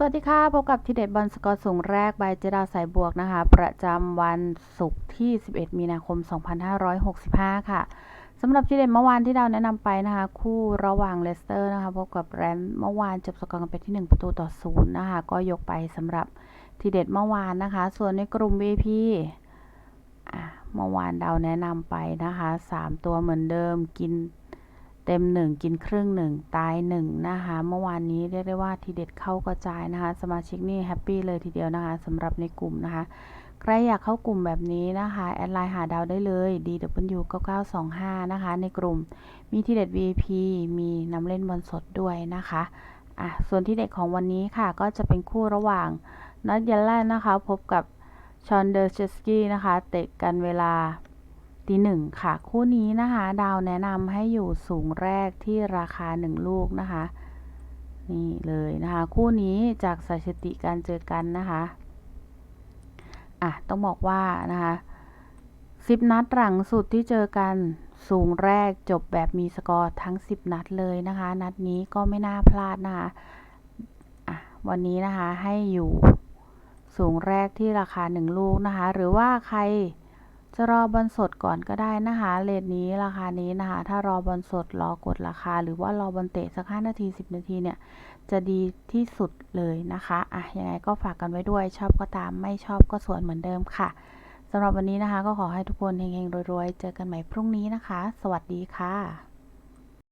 สวัสดีค่ะ พบกับทีเด็ดบอลสกอร์สูงแรกใบเจดาสายบวกนะคะ ประจำวันศุกร์ที่ 11 มีนาคม 2565 ค่ะสำหรับทีเด็ดเมื่อวานที่เราแนะนำไปนะคะ คู่ระหว่างเลสเตอร์นะคะ พบกับแรนเมื่อวานจบสกอร์กันไปที่ 1 ประตูต่อศูนย์นะคะ ก็ยกไปสำหรับทีเด็ดเมื่อวานนะคะ ส่วนในกลุ่ม VP อะเมื่อวานเราแนะนำไปนะคะ 3 ตัวเหมือนเดิมกิน เต็มหนึ่งกินครึ่งหนึ่งตายหนึ่งนะคะ เมื่อวานนี้เรียกได้ว่าทีเด็ดเข้ากระจายนะคะ สมาชิกนี่แฮปปี้เลยทีเดียวนะคะสำหรับในกลุ่มนะคะ ใครอยากเข้ากลุ่มแบบนี้นะคะ แอดไลน์หาดาวได้เลย DW 9925 นะคะ ในกลุ่มมีทีเด็ด VIP มีนำเล่นบอลสดด้วยนะคะอะส่วนที่เด็ดของวันนี้ค่ะ ก็จะเป็นคู่ระหว่างนัดยันแลนนะคะ พบกับชอนเดอร์เชสกี้นะคะ เตะกันเวลา ตีหนึ่งค่ะ คู่นี้นะคะ ดาวแนะนำให้อยู่สูงแรกที่ราคา1ลูกนะคะ นี่เลยนะคะ คู่นี้จากสถิติการเจอกันนะคะอะต้องบอกว่านะคะ10นัดหลังสุดที่เจอกันสูงแรกจบแบบมีสกอร์ทั้ง 10 นัดเลยนะคะ นัดนี้ก็ไม่น่าพลาดนะคะอะวันนี้นะคะให้อยู่สูงแรกที่ราคา 1 ลูกนะคะ หรือว่าใคร จะรอบอลสดก่อนก็ได้นะคะเลทนี้ราคานี้นะคะ ถ้ารอบอลสดรอกดราคา หรือว่ารอบอลเตะสัก 5 นาที 10 นาทีเนี่ย จะดีที่สุดเลยนะคะอะยังไงก็ฝากกันไว้ด้วย ชอบก็ตามไม่ชอบก็ส่วนเหมือนเดิมค่ะสำหรับวันนี้นะคะ ก็ขอให้ทุกคนเฮงๆรวยๆ เจอกันใหม่พรุ่งนี้นะคะ สวัสดีค่ะ